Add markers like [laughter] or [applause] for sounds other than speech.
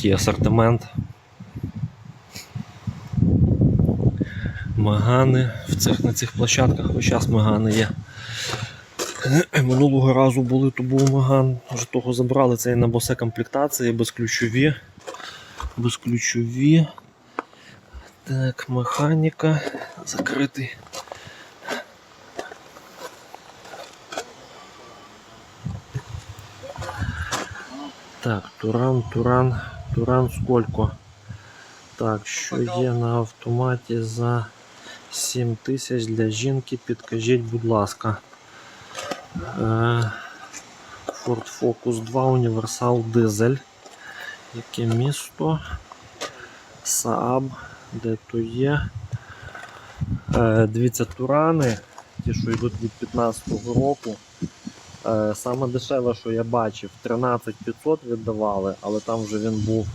Такий асортимент. Магани в цих, на цих площадках весь час магани є. [clears throat] Минулого разу були, то був маган, вже того забрали, це і на босе комплектації, безключові. Безключові. Так, механіка. Закритий. Так, Туран, Туран, Туран сколько? Так, що є на автоматі за 7 тисяч для жінки, підкажіть, будь ласка. Е, Ford Focus 2 Універсал Дизель. Яке місто? Saab, де то є. Е, дивіться, турани, ті, що йдуть від 15-го року. Е, саме дешеве, що я бачив, 13500 віддавали, але там вже він був